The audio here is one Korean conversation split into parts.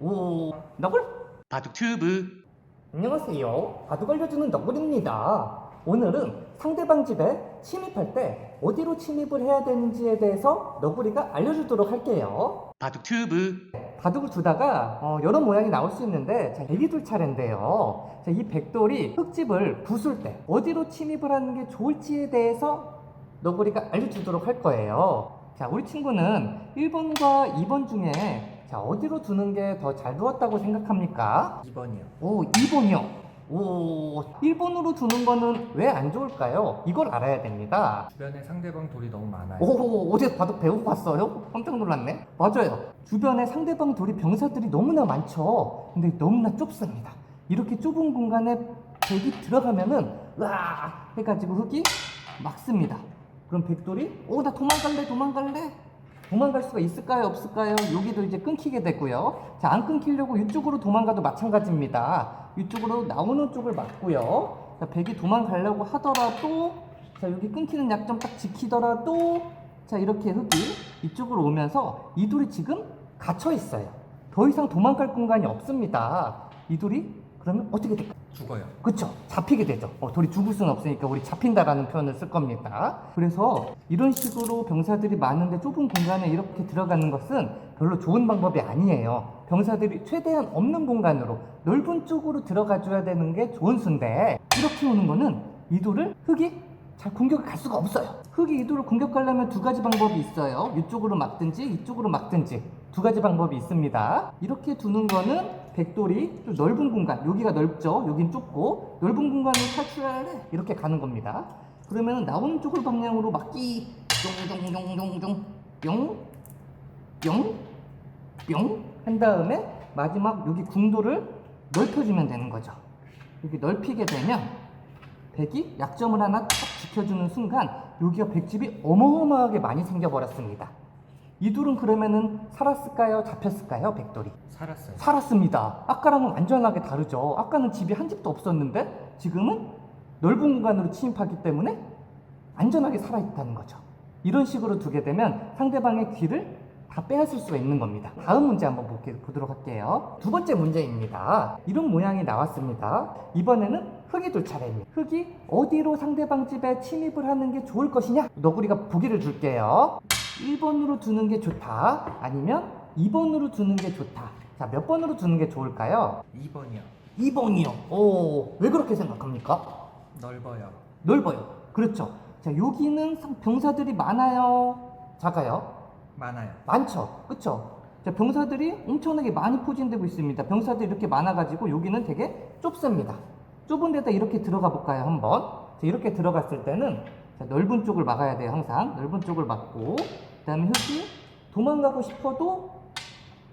오, 너굴? 바둑 튜브 안녕하세요. 바둑 알려주는 너굴입니다. 오늘은 상대방 집에 침입할 때 어디로 침입을 해야 되는지에 대해서 너구리가 알려주도록 할게요. 바둑 튜브 바둑을 두다가 어, 여러 모양이 나올 수 있는데 자, 백이 둘 차례인데요. 자, 이 백돌이 흙집을 부술 때 어디로 침입을 하는 게 좋을지에 대해서 너구리가 알려주도록 할 거예요. 자, 우리 친구는 1번과 2번 중에 자, 어디로 두는 게 더 잘 두었다고 생각합니까? 2번이요. 오, 2번이요. 오, 1번으로 두는 거는 왜 안 좋을까요? 이걸 알아야 됩니다. 주변에 상대방 돌이 너무 많아요. 오, 어제 바둑 배우고 왔어요? 깜짝 놀랐네. 맞아요. 주변에 상대방 돌이 병사들이 너무나 많죠. 근데 너무나 좁습니다. 이렇게 좁은 공간에 백이 들어가면은 으아 해가지고 흙이 막습니다. 그럼 백돌이 오 나 도망갈래 도망갈래 도망갈 수가 있을까요 없을까요? 여기도 이제 끊기게 되고요. 자 안 끊기려고 이쪽으로 도망가도 마찬가지입니다. 이쪽으로 나오는 쪽을 막고요. 자 백이 도망가려고 하더라도 자 여기 끊기는 약점 딱 지키더라도 자 이렇게 흙이 이쪽으로 오면서 이 돌이 지금 갇혀 있어요. 더 이상 도망갈 공간이 없습니다. 이 돌이 그러면 어떻게 될까요? 죽어요. 그쵸. 잡히게 되죠. 어, 돌이 죽을 수는 없으니까 우리 잡힌다라는 표현을 쓸 겁니다. 그래서 이런 식으로 병사들이 많은데 좁은 공간에 이렇게 들어가는 것은 별로 좋은 방법이 아니에요. 병사들이 최대한 없는 공간으로 넓은 쪽으로 들어가 줘야 되는 게 좋은 수인데 이렇게 오는 거는 이 돌을 흙이 잘 공격을 갈 수가 없어요. 흙이 이 돌을 공격하려면 두 가지 방법이 있어요. 이쪽으로 막든지 이쪽으로 막든지 두 가지 방법이 있습니다. 이렇게 두는 거는 백돌이 좀 넓은 공간 여기가 넓죠? 여긴 좁고 넓은 공간을 탈출하래 이렇게 가는 겁니다. 그러면 나오는 쪽을 방향으로 막기. 뿅뿅뿅뿅뿅뿅 다음에 마지막 여기 궁도를 넓혀주면 되는 거죠. 여기 넓히게 되면 백이 약점을 하나 딱 지켜주는 순간 여기가 백집이 어마어마하게 많이 생겨버렸습니다 이 둘은 그러면은 살았을까요 잡혔을까요 백돌이 살았어요. 살았습니다. 아까랑은 완전하게 다르죠. 아까는 집이 한 집도 없었는데 지금은 넓은 공간으로 침입하기 때문에 안전하게 살아있다는 거죠. 이런 식으로 두게 되면 상대방의 귀를 다 빼앗을 수가 있는 겁니다. 다음 문제 한번 볼게- 보도록 할게요. 두 번째 문제입니다. 이런 모양이 나왔습니다. 이번에는 흙이 둘 차례입니다. 흙이 어디로 상대방 집에 침입을 하는 게 좋을 것이냐? 너구리가 보기를 줄게요. 1번으로 두는 게 좋다. 아니면 2번으로 두는 게 좋다. 자, 몇 번으로 두는 게 좋을까요? 2번이요. 2번이요. 오, 왜 그렇게 생각합니까? 넓어요. 넓어요. 그렇죠. 자, 여기는 상- 병사들이 많아요. 작아요. 많아요. 많죠. 그쵸? 자, 병사들이 엄청나게 많이 포진되고 있습니다. 병사들이 이렇게 많아가지고 여기는 되게 좁습니다. 좁은 데다 이렇게 들어가 볼까요, 한번? 자, 이렇게 들어갔을 때는 자, 넓은 쪽을 막아야 돼요, 항상. 넓은 쪽을 막고. 그 다음에 흙이 도망가고 싶어도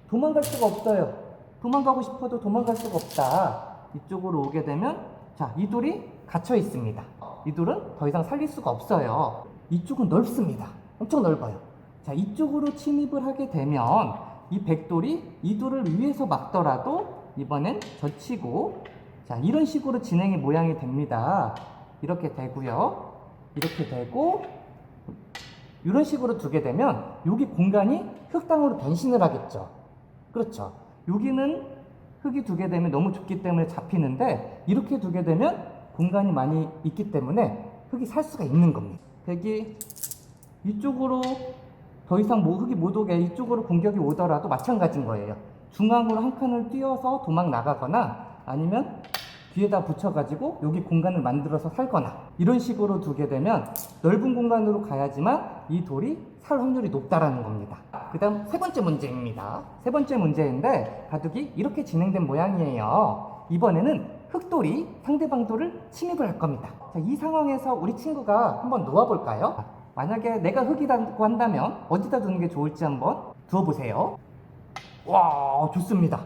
도망갈 수가 없어요. 도망가고 싶어도 도망갈 수가 없다. 이쪽으로 오게 되면 자, 이 돌이 갇혀 있습니다. 이 돌은 더 이상 살릴 수가 없어요. 이쪽은 넓습니다. 엄청 넓어요. 자, 이쪽으로 침입을 하게 되면 이 백돌이 이 돌을 위에서 막더라도 이번엔 젖히고 자, 이런 식으로 진행의 모양이 됩니다. 이렇게 되고요. 이렇게 되고 이런 식으로 두게 되면 여기 공간이 흙땅으로 변신을 하겠죠. 그렇죠. 여기는 흙이 두게 되면 너무 좁기 때문에 잡히는데 이렇게 두게 되면 공간이 많이 있기 때문에 흙이 살 수가 있는 겁니다. 백이 이쪽으로 더 이상 뭐 흙이 못 오게 이쪽으로 공격이 오더라도 마찬가지인 거예요. 중앙으로 한 칸을 띄어서 도망 나가거나 아니면 뒤에다 붙여가지고 여기 공간을 만들어서 살거나 이런 식으로 두게 되면 넓은 공간으로 가야지만 이 돌이 살 확률이 높다라는 겁니다. 그 다음 세 번째 문제입니다. 세 번째 문제인데 바둑이 이렇게 진행된 모양이에요. 이번에는 흑돌이 상대방 돌을 침입을 할 겁니다. 자, 이 상황에서 우리 친구가 한번 놓아볼까요? 만약에 내가 흑이라고 한다면 어디다 두는 게 좋을지 한번 두어보세요. 와, 좋습니다.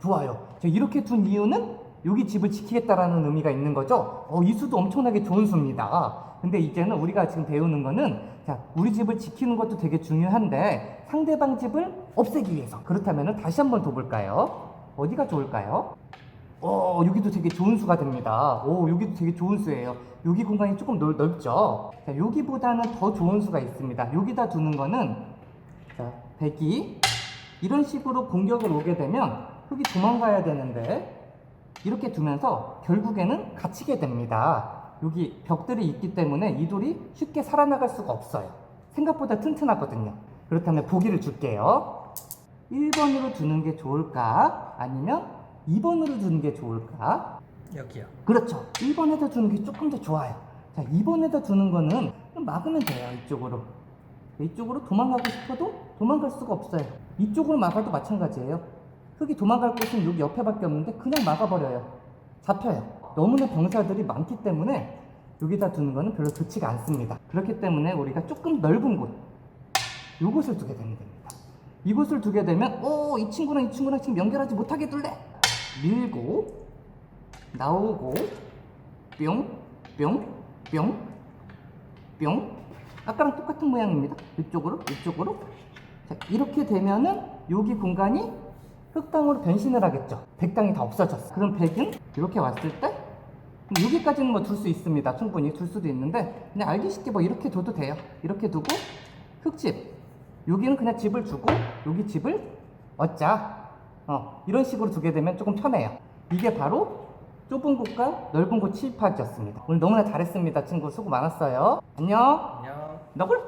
좋아요. 자, 이렇게 둔 이유는 여기 집을 지키겠다라는 의미가 있는 거죠. 어, 이 수도 엄청나게 좋은 수입니다. 근데 이제는 우리가 지금 배우는 거는 자, 우리 집을 지키는 것도 되게 중요한데 상대방 집을 없애기 위해서. 그렇다면 다시 한번 둬볼까요? 어디가 좋을까요? 어, 여기도 되게 좋은 수가 됩니다. 오, 여기도 되게 좋은 수예요. 여기 공간이 조금 넓, 넓죠? 자, 여기보다는 더 좋은 수가 있습니다. 여기다 두는 거는, 자, 백이 이런 식으로 공격을 오게 되면 흙이 도망가야 되는데 이렇게 두면서 결국에는 갇히게 됩니다. 여기 벽들이 있기 때문에 이 돌이 쉽게 살아나갈 수가 없어요. 생각보다 튼튼하거든요. 그렇다면 보기를 줄게요. 1번으로 두는 게 좋을까? 아니면 2번으로 두는 게 좋을까? 여기요. 그렇죠. 1번에다 두는 게 조금 더 좋아요. 자, 2번에다 두는 거는 좀 막으면 돼요. 이쪽으로. 이쪽으로 도망가고 싶어도 도망갈 수가 없어요. 이쪽으로 막아도 마찬가지예요. 흙이 도망갈 곳은 여기 옆에밖에 없는데 그냥 막아버려요. 잡혀요. 너무나 병사들이 많기 때문에 여기다 두는 거는 별로 좋지가 않습니다. 그렇기 때문에 우리가 조금 넓은 곳, 요곳을 두게 되면 됩니다. 이곳을 두게 되면, 오, 이 친구랑 이 친구랑 지금 연결하지 못하게 둘래? 밀고, 나오고, 뿅, 뿅, 뿅, 뿅. 아까랑 똑같은 모양입니다. 이쪽으로, 이쪽으로. 자, 이렇게 되면은 여기 공간이 흙땅으로 변신을 하겠죠. 백땅이 다 없어졌어. 그럼 백은 이렇게 왔을 때 여기까지는 뭐 둘 수 있습니다. 충분히 둘 수도 있는데 그냥 알기 쉽게 뭐 이렇게 둬도 돼요. 이렇게 두고 흙집 여기는 그냥 집을 주고 여기 집을 얻자. 어, 이런 식으로 두게 되면 조금 편해요. 이게 바로 좁은 곳과 넓은 곳 칠파지였습니다. 오늘 너무나 잘했습니다. 친구 수고 많았어요. 안녕. 안녕. 너굴